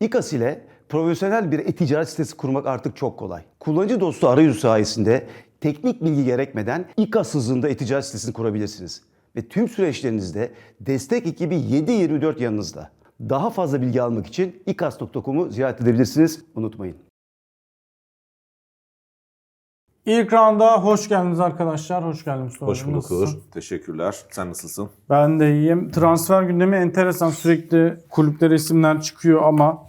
İKAS ile profesyonel bir e-ticaret sitesi kurmak artık çok kolay. Kullanıcı dostu arayüzü sayesinde teknik bilgi gerekmeden İKAS hızında e-ticaret sitesini kurabilirsiniz. Ve tüm süreçlerinizde destek ekibi 7-24 yanınızda. Daha fazla bilgi almak için ikas.com'u ziyaret edebilirsiniz. Unutmayın. İlk rounda hoş geldiniz arkadaşlar. Hoş geldin Mustafa. Hoş bulduk Nasılsın? Uğur. Teşekkürler. Sen nasılsın? Ben de iyiyim. Transfer gündemi enteresan. Sürekli kulüplere isimler çıkıyor ama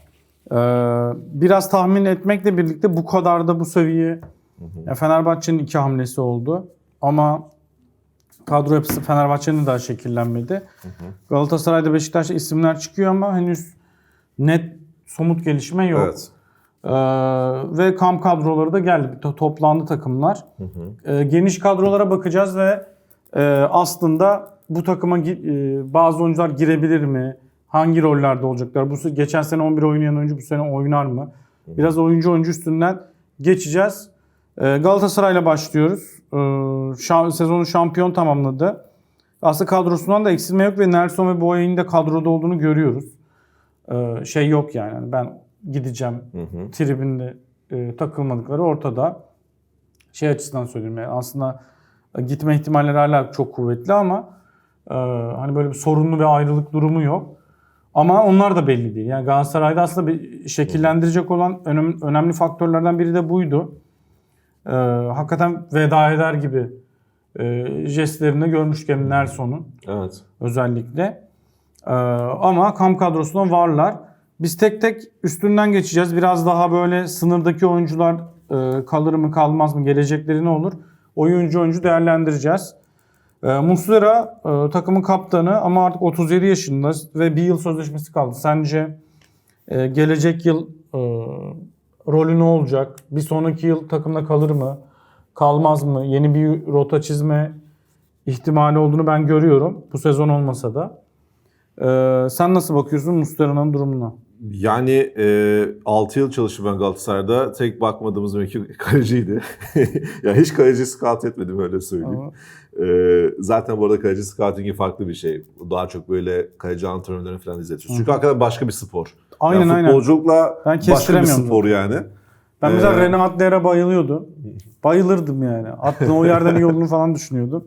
biraz tahmin etmekle birlikte bu kadar da bu seviye Ya Fenerbahçe'nin iki hamlesi oldu. Ama kadro yapısı Fenerbahçe'nin daha şekillenmedi. Galatasaray'da Beşiktaş'ta isimler çıkıyor ama henüz net somut gelişme yok. Evet. Ee, ve kamp kadroları da geldi. To- Toplandı takımlar. Ee, geniş kadrolara bakacağız ve e, aslında bu takıma e, bazı oyuncular girebilir mi? Hangi rollerde olacaklar? Bu geçen sene 11 oynayan oyuncu bu sene oynar mı? Biraz oyuncu oyuncu üstünden geçeceğiz. Ee, Galatasaray'la başlıyoruz. Ee, sezonu şampiyon tamamladı. Aslında kadrosundan da eksilme yok ve Nelson ve Boya'nın da kadroda olduğunu görüyoruz. Ee, şey yok yani. Hani ben gideceğim tribünde e, takılmadıkları ortada. Şey açısından söyleyeyim yani aslında gitme ihtimalleri hala çok kuvvetli ama e, hani böyle bir sorunlu ve ayrılık durumu yok. Ama onlar da belli değil. Yani Galatasaray'da aslında bir şekillendirecek olan önem- önemli faktörlerden biri de buydu. E, hakikaten veda eder gibi e, jestlerini görmüşken Nelson'un Evet. özellikle. Ee, ama kamp kadrosunda varlar. Biz tek tek üstünden geçeceğiz. Biraz daha böyle sınırdaki oyuncular e, kalır mı kalmaz mı gelecekleri ne olur? Oyuncu oyuncu değerlendireceğiz. E, Muslera e, takımın kaptanı ama artık 37 yaşında ve bir yıl sözleşmesi kaldı. Sence e, gelecek yıl e, rolü ne olacak? Bir sonraki yıl takımda kalır mı? Kalmaz mı? Yeni bir rota çizme ihtimali olduğunu ben görüyorum. Bu sezon olmasa da. Ee, sen nasıl bakıyorsun Muslera'nın durumuna? Yani e, 6 yıl çalıştım ben Galatasaray'da. Tek bakmadığımız mevki kaleciydi. ya hiç kaleci scout etmedim öyle söyleyeyim. Ama E, zaten bu arada kaleci scouting'i farklı bir şey. Daha çok böyle kaleci antrenörlerini falan izletiyoruz. Çünkü hakikaten başka bir spor. Aynen yani aynen. Futbolculukla Ben başka bir spor yani. Ben mesela Ee, René Adler'e bayılıyordum. Bayılırdım yani. Attığın o yerden iyi olduğunu falan düşünüyordum.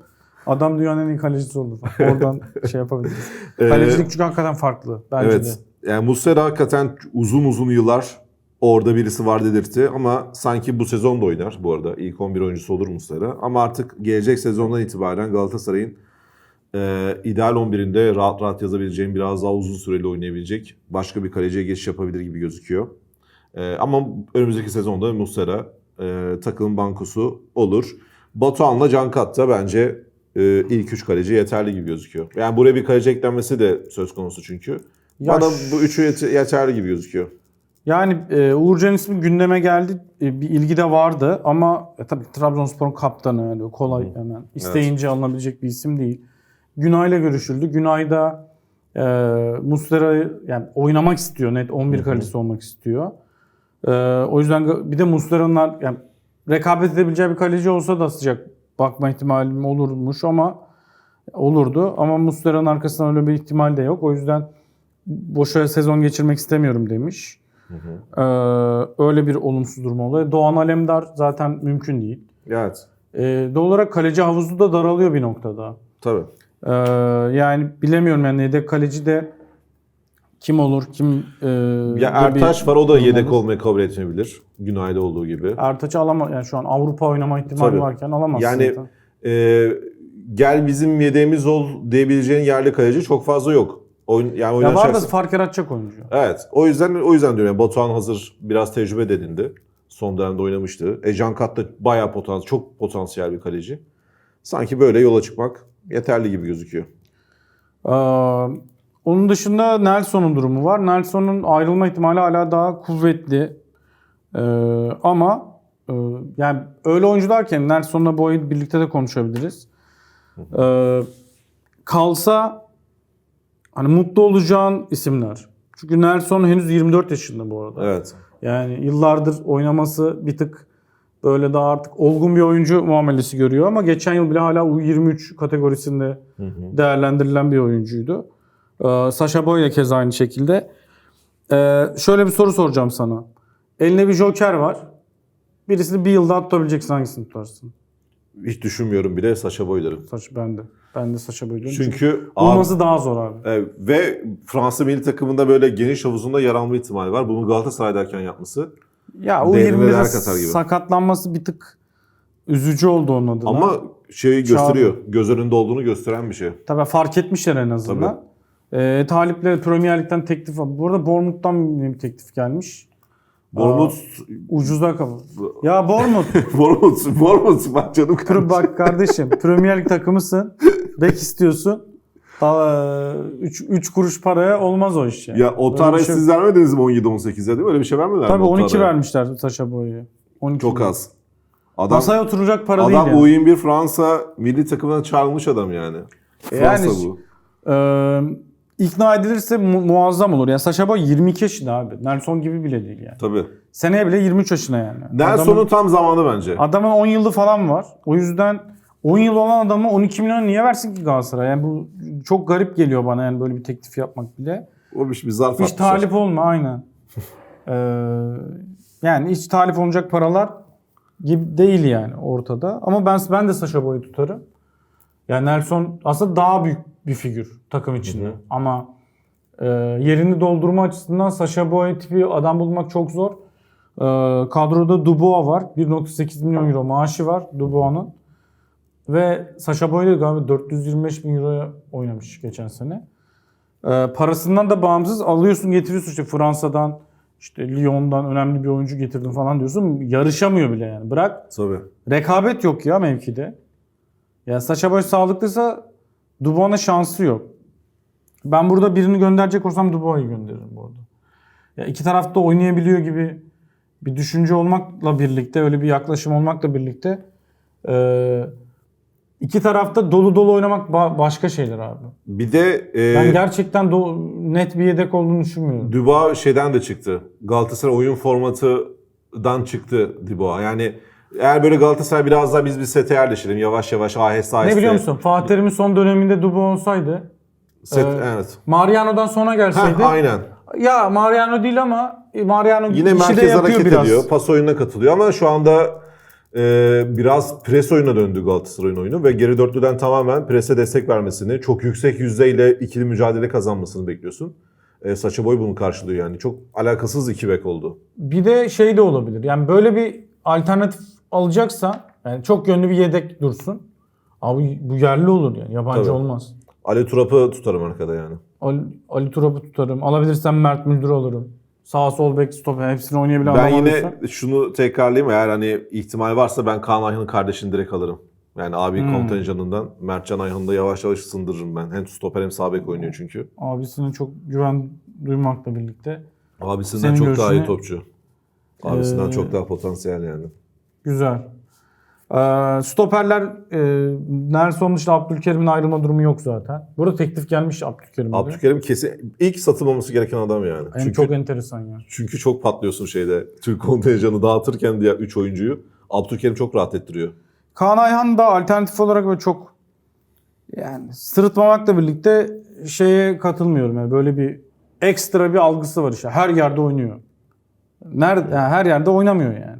Adam dünyanın en iyi kalecisi oldu. Oradan şey yapabiliriz. Ee, Kalecilik çünkü hakikaten farklı bence evet. de. Yani Muslera hakikaten uzun uzun yıllar orada birisi var dedirtti ama sanki bu sezon da oynar bu arada. İlk 11 oyuncusu olur Muslera. Ama artık gelecek sezondan itibaren Galatasaray'ın e, ideal 11'inde rahat rahat yazabileceğim biraz daha uzun süreli oynayabilecek başka bir kaleciye geçiş yapabilir gibi gözüküyor. E, ama önümüzdeki sezonda Muslera e, takımın bankosu olur. Batuhan'la Cankat da bence e, ilk 3 kaleci yeterli gibi gözüküyor. Yani buraya bir kaleci eklenmesi de söz konusu çünkü. Ya Bana bu üçü yet- yeterli gibi gözüküyor. Yani e, Uğurcan ismi gündeme geldi. E, bir ilgi de vardı ama e, tabii Trabzonspor'un kaptanı öyle kolay hemen isteyince alınabilecek bir isim değil. Günay'la görüşüldü. Günay da e, Muslera'yı yani oynamak istiyor. Net 11 kalecisi olmak istiyor. E, o yüzden bir de Muslera'nın yani rekabet edebileceği bir kaleci olsa da sıcak bakma ihtimalim olurmuş ama olurdu. Ama Muslera'nın arkasından öyle bir ihtimal de yok. O yüzden boşa sezon geçirmek istemiyorum demiş. Ee, öyle bir olumsuz durum oluyor. Doğan Alemdar zaten mümkün değil. Evet. Ee, doğal olarak kaleci havuzu da daralıyor bir noktada. Tabii. Ee, yani bilemiyorum yani yedek kaleci de kim olur kim e, Ya Ertaş var o da yedek olur. olmayı kabul etmeyebilir. Günay'da olduğu gibi. Ertaç'ı alama yani şu an Avrupa oynama ihtimali Tabii. varken alamazsın. Yani zaten. e, gel bizim yedeğimiz ol diyebileceğin yerli kaleci çok fazla yok. Oyun, yani ya var da fark yaratacak oyuncu. Evet. O yüzden o yüzden diyorum. Yani Batuhan hazır biraz tecrübe dedindi. Son dönemde oynamıştı. E Cankat da bayağı potansiyel, çok potansiyel bir kaleci. Sanki böyle yola çıkmak yeterli gibi gözüküyor. Ee, onun dışında Nelson'un durumu var. Nelson'un ayrılma ihtimali hala daha kuvvetli. Ee, ama e, yani öyle oyuncularken Nelson'la Boyd birlikte de konuşabiliriz. Ee, kalsa hani mutlu olacağın isimler. Çünkü Nelson henüz 24 yaşında bu arada. Evet. Yani yıllardır oynaması bir tık böyle daha artık olgun bir oyuncu muamelesi görüyor ama geçen yıl bile hala U23 kategorisinde değerlendirilen bir oyuncuydu. Ee, Sasha Boy da keza aynı şekilde. Ee, şöyle bir soru soracağım sana. Eline bir joker var. Birisini bir yılda tutabileceksin hangisini tutarsın? Hiç düşünmüyorum bile Saşa Boy derim. Saç bende. Ben de Saşa Boy diyorum. Çünkü abi, bulması daha zor abi. e, ve Fransa milli takımında böyle geniş havuzunda yer alma ihtimali var. Bunu Galatasaray'dayken yapması. Ya o Değerine 21'de değer katar gibi. sakatlanması bir tık üzücü oldu onun adına. Ama şeyi gösteriyor. Göz önünde olduğunu gösteren bir şey. Tabii fark etmişler en azından. Ee, talipleri Premier Lig'den teklif var. Bu arada Bournemouth'tan bir teklif gelmiş. Bournemouth, Ucuza kapı. Ya Bournemouth. Bournemouth, Bournemouth bak canım Pr- bak kardeşim Premier Lig takımısın. Bek istiyorsun. Daha 3 kuruş paraya olmaz o iş yani. Ya o bir şey- siz vermediniz mi 17-18'de değil mi? Öyle bir şey vermediler Tabii mi? o 12 taraha? vermişler Saşa Boy'u. 12 Çok az. Adam, Masaya oturacak para adam değil yani. U21 Fransa milli takımına çağrılmış adam yani. Fransa Yani- bu. Ee, ikna edilirse mu- muazzam olur. Yani Saşa Boy 22 yaşında abi. Nelson gibi bile değil yani. Tabii. Seneye bile 23 yaşında yani. Nelson'un Adamın, tam zamanı bence. adamın 10 yılı falan var. O yüzden 10 yıl olan adamı 12 milyon niye versin ki Galatasaray? Yani bu çok garip geliyor bana yani böyle bir teklif yapmak bile. O bir, bir zarf Hiç atmışlar. talip olma aynen. Ee, yani hiç talip olacak paralar gibi değil yani ortada. Ama ben ben de Saşa Boy'u tutarım. Yani Nelson aslında daha büyük bir figür takım içinde. Hı hı. Ama e, yerini doldurma açısından Saşa Boy tipi adam bulmak çok zor. E, kadroda Dubois var. 1.8 milyon euro maaşı var Dubois'ın. Ve Saşa Boy da galiba 425 bin euroya oynamış geçen sene. Ee, parasından da bağımsız alıyorsun getiriyorsun işte Fransa'dan işte Lyon'dan önemli bir oyuncu getirdin falan diyorsun. Yarışamıyor bile yani. Bırak Tabii. rekabet yok ya mevkide. Ya Saşa Boy sağlıklıysa Dubois'un şansı yok. Ben burada birini gönderecek olsam Dubois'u gönderirim bu arada. Ya iki tarafta oynayabiliyor gibi bir düşünce olmakla birlikte öyle bir yaklaşım olmakla birlikte e, iki tarafta dolu dolu oynamak ba- başka şeyler abi. Bir de e, Ben gerçekten do- net bir yedek olduğunu düşünmüyorum. Dubois şeyden de çıktı. Galatasaray oyun formatından çıktı Dubois. Yani eğer böyle Galatasaray biraz daha biz bir sete yerleşelim yavaş yavaş aheste aheste. Ne biliyor musun? Fatih Terim'in son döneminde Dubo olsaydı, Set, Ee, evet. Mariano'dan sonra Heh, gelseydi. aynen. ya Mariano değil ama e, Mariano Yine merkez hareket biraz. ediyor. Pas oyununa katılıyor ama şu anda e, biraz pres oyuna döndü Galatasaray'ın oyunu ve geri dörtlüden tamamen prese destek vermesini, çok yüksek yüzdeyle ikili mücadele kazanmasını bekliyorsun. E, Saça Boy bunu karşılıyor yani. Çok alakasız iki bek oldu. Bir de şey de olabilir. Yani böyle bir alternatif alacaksa yani çok yönlü bir yedek dursun. Abi bu yerli olur yani. Yabancı Tabii. olmaz. Ali Turap'ı tutarım arkada yani. Ali, Ali Turap'ı tutarım. Alabilirsem Mert Müldür alırım. Sağ sol bek stoper hepsini oynayabilen Ben adam yine alırsam. şunu tekrarlayayım eğer hani ihtimal varsa ben Kaan Ayhan'ın kardeşini direkt alırım. Yani abi Hmm. kontenjanından Mertcan Ayhan'ı da yavaş yavaş ısındırırım ben. Hem stoper hem sağ bek oynuyor çünkü. abisine çok güven duymakla birlikte. Abisinden Senin çok daha görüşüne- iyi topçu. Abisinden Ee, çok daha potansiyel yani. Güzel. Ee, stoperler e, Nelson dışında Abdülkerim'in ayrılma durumu yok zaten. Burada teklif gelmiş Abdülkerim'e. de. Abdülkerim kesin ilk satılmaması gereken adam yani. Yani çünkü çok enteresan ya. çünkü çok patlıyorsun şeyde. Türk kontenjanı dağıtırken diğer 3 oyuncuyu Abdülkerim çok rahat ettiriyor. Kaan Ayhan da alternatif olarak böyle çok yani sırıtmamakla birlikte şeye katılmıyorum. Yani böyle bir ekstra bir algısı var işte. Her yerde oynuyor. Nerede yani her yerde oynamıyor yani.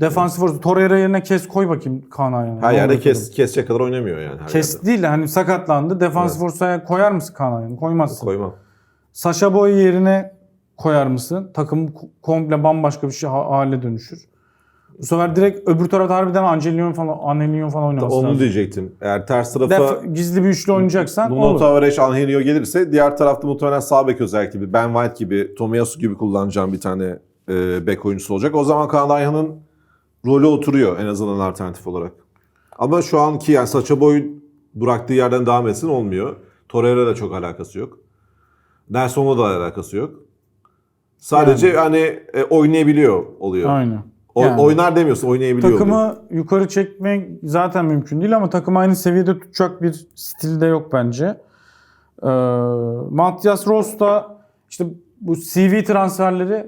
Defansif orta Torreira yerine kes koy bakayım Kaan Ayhan'ı. Her yerde kes, kesecek kadar oynamıyor yani. Her Kes yerde. değil de hani sakatlandı. Defansif ortaya koyar mısın Kaan Ayhan'ı? Koymazsın. Koymam. Saşa Boy yerine koyar mısın? Takım komple bambaşka bir şey ha- hale dönüşür. Bu sefer direkt öbür tarafta harbiden Angelino falan, Angelino falan oynaması Onu lazım. diyecektim. Eğer ters tarafa Def- gizli bir üçlü oynayacaksan Nuno olur. Tavares, Angelino gelirse diğer tarafta muhtemelen sağ bek özellikle gibi Ben White gibi, Tomiyasu gibi kullanacağım bir tane e, bek oyuncusu olacak. O zaman Kaan Ayhan'ın rolü oturuyor en azından alternatif olarak. Ama şu anki yani Saça Boy bıraktığı yerden devam etsin olmuyor. Torreira da çok alakası yok. Nelson'la da alakası yok. Sadece hani e, oynayabiliyor oluyor. Aynen. O- Yani Oynar demiyorsun, oynayabiliyor. oluyor. Takımı yukarı çekmek zaten mümkün değil ama takım aynı seviyede tutacak bir stilde yok bence. Ee, Matias Ross da işte bu CV transferleri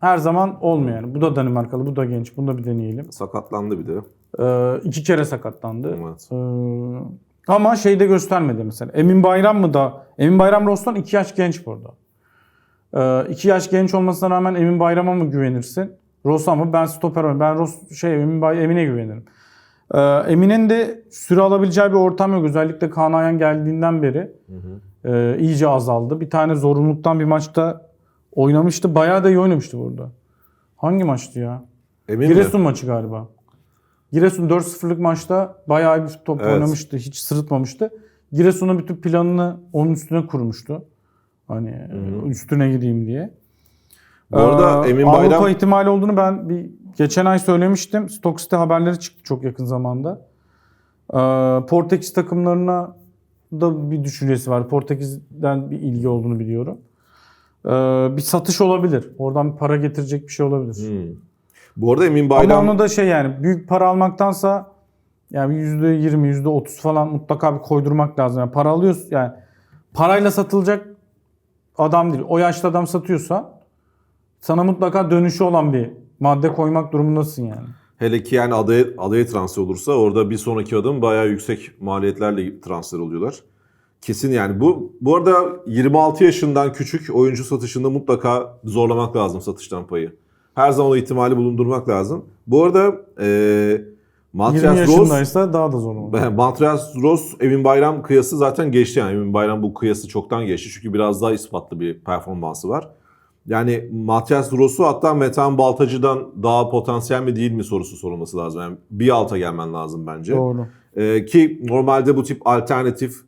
her zaman olmuyor yani. Bu da Danimarkalı, bu da genç, bunu da bir deneyelim. Sakatlandı bir de. Ee, iki kere sakatlandı. Evet. Ee, ama şeyde göstermedi mesela. Emin Bayram mı da? Emin Bayram Ros'tan 2 yaş genç burada. Ee, iki yaş genç olmasına rağmen Emin Bayram'a mı güvenirsin? Ross'a mı? Ben stoper oynarım. Ben Ross, şey, Emin Bay, Emin'e güvenirim. Ee, Emin'in de süre alabileceği bir ortam yok. Özellikle Kaan Ayhan geldiğinden beri e, iyice azaldı. Bir tane zorunluluktan bir maçta oynamıştı. Bayağı da iyi oynamıştı burada. Hangi maçtı ya? Emin Giresun mi? maçı galiba. Giresun 4-0'lık maçta bayağı bir top Evet. oynamıştı. Hiç sırıtmamıştı. Giresun'un bütün planını onun üstüne kurmuştu. Hani üstüne gideyim diye. Bu arada Ee, Emin Avrupa Bayram ihtimali olduğunu ben bir geçen ay söylemiştim. Stock City haberleri çıktı çok yakın zamanda. Ee, Portekiz takımlarına da bir düşüncesi var. Portekiz'den bir ilgi olduğunu biliyorum. Ee, bir satış olabilir. Oradan bir para getirecek bir şey olabilir. Hmm. Bu arada Emin Bayram Ama onu da şey yani büyük para almaktansa yani %20, %30 falan mutlaka bir koydurmak lazım. Yani para alıyorsun yani parayla satılacak adam değil. O yaşlı adam satıyorsa sana mutlaka dönüşü olan bir madde koymak durumundasın yani. hele ki yani adaya, adaya transfer olursa orada bir sonraki adım bayağı yüksek maliyetlerle transfer oluyorlar. Kesin yani bu bu arada 26 yaşından küçük oyuncu satışında mutlaka zorlamak lazım satıştan payı. Her zaman o ihtimali bulundurmak lazım. Bu arada e, 20 Matias Rose daha da zor olur. Montrezl Rose Emin Bayram kıyası zaten geçti yani. Emin Bayram bu kıyası çoktan geçti. Çünkü biraz daha ispatlı bir performansı var. Yani Matias Rose'u hatta Metehan Baltacı'dan daha potansiyel mi değil mi sorusu sorulması lazım. Yani bir alta gelmen lazım bence. Doğru. Ee, ki normalde bu tip alternatif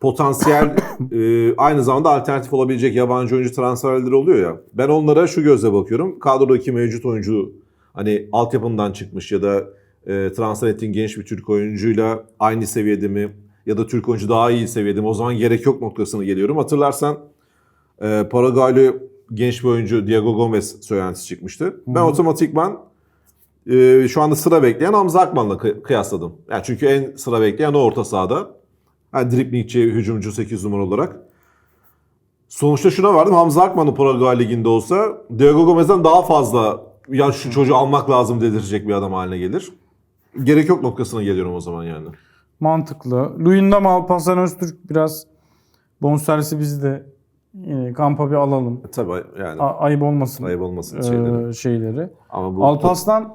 potansiyel e, aynı zamanda alternatif olabilecek yabancı oyuncu transferleri oluyor ya. Ben onlara şu gözle bakıyorum. Kadrodaki mevcut oyuncu hani altyapından çıkmış ya da e, transfer ettiğin genç bir Türk oyuncuyla aynı seviyede mi ya da Türk oyuncu daha iyi seviyede mi o zaman gerek yok noktasına geliyorum. Hatırlarsan e, Paraguaylı genç bir oyuncu Diego Gomez söylentisi çıkmıştı. Ben otomatikman e, şu anda sıra bekleyen Hamza Akman'la kı- kıyasladım. Yani çünkü en sıra bekleyen o orta sahada. Yani driblingçi, hücumcu 8 numara olarak. Sonuçta şuna vardım. Hamza Akman'ın Paraguay Ligi'nde olsa Diego Gomez'den daha fazla ya şu çocuğu almak lazım dedirecek bir adam haline gelir. Gerek yok noktasına geliyorum o zaman yani. Mantıklı. Luyendam Alparslan Öztürk biraz bonservisi bizi de yine kampa bir alalım. E, tabii yani A- ayıp olmasın ayıp olmasın şeyleri. şeyleri. Ama bu Alparslan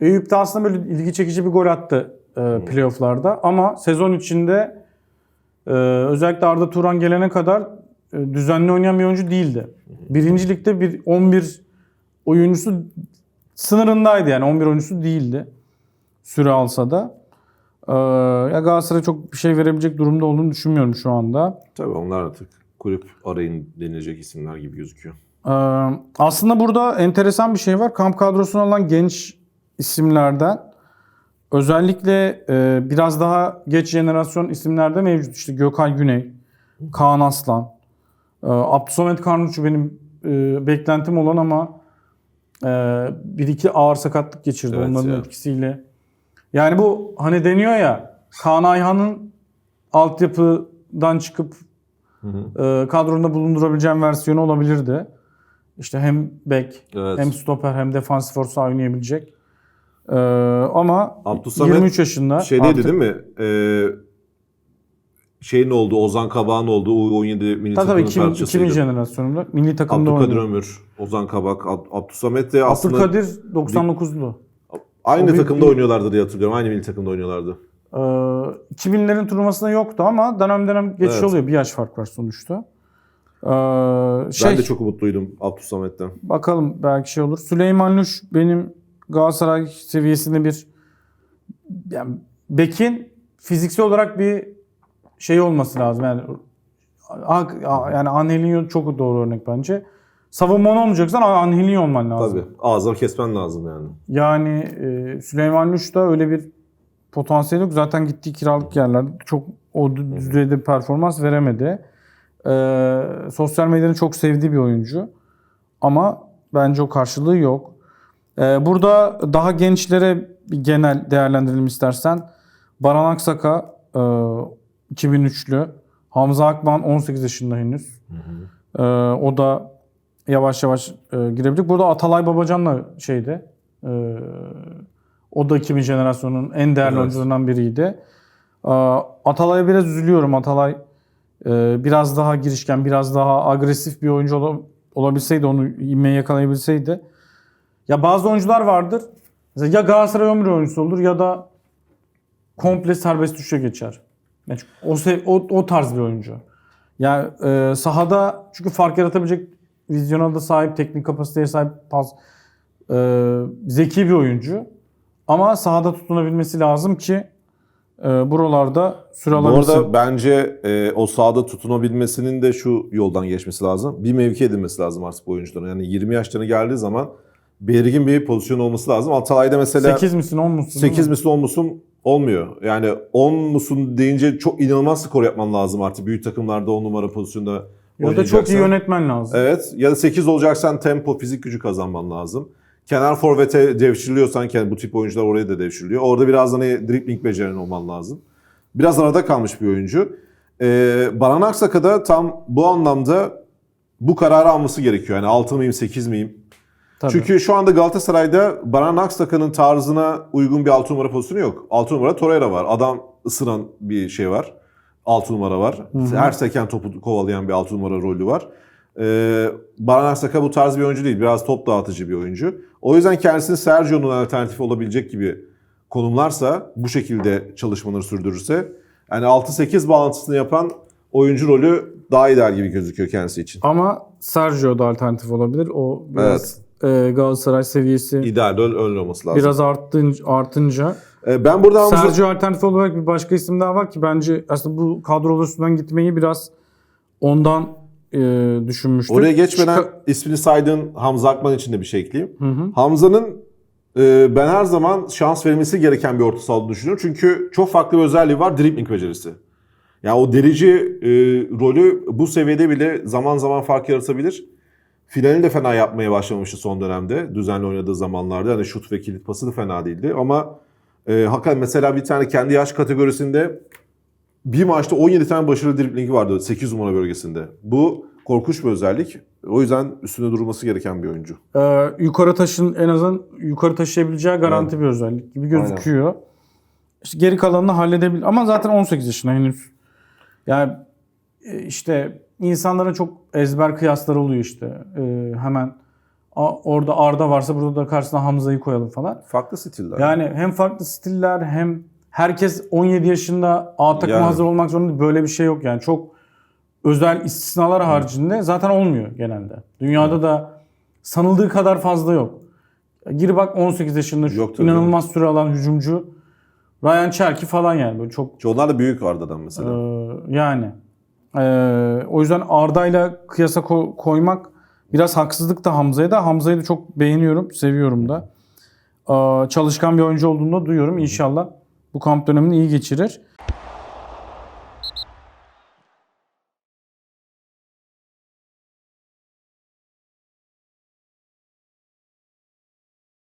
Eyüp'te aslında böyle ilgi çekici bir gol attı e, playofflarda ama sezon içinde e, özellikle Arda Turan gelene kadar e, düzenli oynayan bir oyuncu değildi. Birinci ligde bir 11 oyuncusu sınırındaydı yani 11 oyuncusu değildi. Süre alsa da. E, ya Galatasaray çok bir şey verebilecek durumda olduğunu düşünmüyorum şu anda. tabii onlar artık kulüp arayın denilecek isimler gibi gözüküyor. Ee, aslında burada enteresan bir şey var. Kamp kadrosuna alan genç isimlerden özellikle e, biraz daha geç jenerasyon isimlerde mevcut. İşte Gökay Güney, Kaan Aslan, e, Abdülsamet Karnuçu benim e, beklentim olan ama e, bir iki ağır sakatlık geçirdi Evet onların ya. etkisiyle. Yani bu hani deniyor ya Kaan Ayhan'ın altyapıdan çıkıp e, kadronda bulundurabileceğim versiyonu olabilirdi. İşte hem bek, Evet. hem stoper hem defansif orta oynayabilecek. E, ama Abdülsamet 23 yaşında. Şeydeydi artık- değil mi? Ee, şeyin olduğu, Ozan Kabak'ın olduğu U17 milli Tabii tabii takımının 2000, parçasıydı. 2000 jenerasyonunda milli takımda Abdülkadir oynadı. Ömür, Ozan Kabak, Ab- Abdülsamet de aslında Abdülkadir 99'lu. aynı o bir- takımda oynuyorlardı diye hatırlıyorum. Aynı milli takımda oynuyorlardı. Ee, 2000'lerin turnuvasında yoktu ama dönem dönem geçiş Evet. oluyor. Bir yaş fark var sonuçta. Ee, şey, Ben de çok umutluydum Abdülsamet'ten. Bakalım belki şey olur. Süleyman Luş benim Galatasaray seviyesinde bir yani Bekin fiziksel olarak bir şey olması lazım. Yani yani Angelinho çok doğru örnek bence. Savunman olmayacaksan Angelinho olman lazım. Tabii. Ağzını kesmen lazım yani. Yani e, Süleyman Luş da öyle bir potansiyel yok. Zaten gittiği kiralık yerlerde çok o düzeyde performans veremedi. E, sosyal medyanın çok sevdiği bir oyuncu. Ama bence o karşılığı yok. E, burada daha gençlere genel değerlendirelim istersen. Baran Aksaka e, 2003'lü. Hamza Akman 18 yaşında henüz. E, o da yavaş yavaş e, girebilecek. Burada Atalay Babacan'la şeydi. e, o da 2000 jenerasyonun en değerli Evet. oyuncularından biriydi. E, Atalay'a biraz üzülüyorum. Atalay e, biraz daha girişken, biraz daha agresif bir oyuncu ol- olabilseydi onu inmeyi yakalayabilseydi. Ya bazı oyuncular vardır. Mesela ya Galatasaray 11 oyuncusu olur ya da komple serbest düşüşe geçer. Yani o, o, o tarz bir oyuncu. Yani e, sahada çünkü fark yaratabilecek vizyona da sahip, teknik kapasiteye sahip, pas, e, zeki bir oyuncu. Ama sahada tutunabilmesi lazım ki e, buralarda süre Bu alabilsin. arada bence e, o sahada tutunabilmesinin de şu yoldan geçmesi lazım. Bir mevki edinmesi lazım artık bu oyuncuların. Yani 20 yaşlarına geldiği zaman belirgin bir pozisyon olması lazım. Atalay'da mesela 8 misin 10 musun? değil 8 mi? misin 10 musun olmuyor. Yani 10 musun deyince çok inanılmaz skor yapman lazım artık. Büyük takımlarda 10 numara pozisyonda Ya da çok iyi yönetmen lazım. Evet ya da 8 olacaksan tempo, fizik gücü kazanman lazım. Kenar forvete devşiriliyorsan ki bu tip oyuncular oraya da devşiriliyor. Orada biraz hani dribbling beceren olman lazım. Biraz arada kalmış bir oyuncu. Ee, Baran Aksak'a da tam bu anlamda bu kararı alması gerekiyor. Yani 6 mıyım 8 miyim? Tabii. Çünkü şu anda Galatasaray'da Baran Aksak'ın tarzına uygun bir 6 numara pozisyonu yok. 6 numara Torreira var. Adam ısıran bir şey var. 6 numara var. Her seken topu kovalayan bir 6 numara rolü var. Ee, Baran Aksak'a bu tarz bir oyuncu değil. Biraz top dağıtıcı bir oyuncu. O yüzden kendisini Sergio'nun alternatifi olabilecek gibi konumlarsa, bu şekilde çalışmaları sürdürürse yani 6-8 bağlantısını yapan oyuncu rolü daha ideal gibi gözüküyor kendisi için. Ama Sergio da alternatif olabilir. O biraz e, Galatasaray seviyesi İdeal rol öyle olması lazım. biraz arttınca, artınca. Ee, ben burada Hamza- Sergio alternatif olarak bir başka isim daha var ki bence aslında bu kadro üstünden gitmeyi biraz ondan e, düşünmüştük. Oraya geçmeden Çıka- ismini saydığın Hamza Akman için de bir şey ekleyeyim. Hı hı. Hamza'nın e, ben her zaman şans verilmesi gereken bir orta saha olduğunu düşünüyorum. Çünkü çok farklı bir özelliği var. Dribbling becerisi. Yani o delici e, rolü bu seviyede bile zaman zaman fark yaratabilir. Finalini de fena yapmaya başlamamıştı son dönemde. Düzenli oynadığı zamanlarda. Hani şut ve kilit pası da fena değildi. Ama e, hakikaten mesela bir tane kendi yaş kategorisinde bir maçta 17 tane başarılı driblingi vardı 8 numara bölgesinde. Bu korkunç bir özellik. O yüzden üstünde durulması gereken bir oyuncu. Ee, yukarı taşın en azından yukarı taşıyabileceği garanti bir özellik gibi gözüküyor. İşte geri kalanını halledebilir ama zaten 18 yaşında henüz. Yani e, işte insanların çok ezber kıyasları oluyor işte. Ee, hemen "Aa, orada Arda varsa burada da karşısına Hamza'yı koyalım falan. Farklı stiller. Yani hem farklı stiller hem herkes 17 yaşında A takıma Yani. hazır olmak zorunda. Böyle bir şey yok yani. Çok özel istisnalar haricinde zaten olmuyor genelde. Dünyada da sanıldığı kadar fazla yok. Gir bak 18 yaşında şu Yok inanılmaz süre alan hücumcu Ryan Cherki falan yani böyle çok Onlar da büyük Arda'dan mesela. ee, yani Ee, o yüzden Arda'yla kıyasa ko- koymak biraz haksızlık da Hamza'ya da. Hamza'yı da çok beğeniyorum, seviyorum da. Ee, çalışkan bir oyuncu olduğunu da duyuyorum. İnşallah bu kamp dönemini iyi geçirir.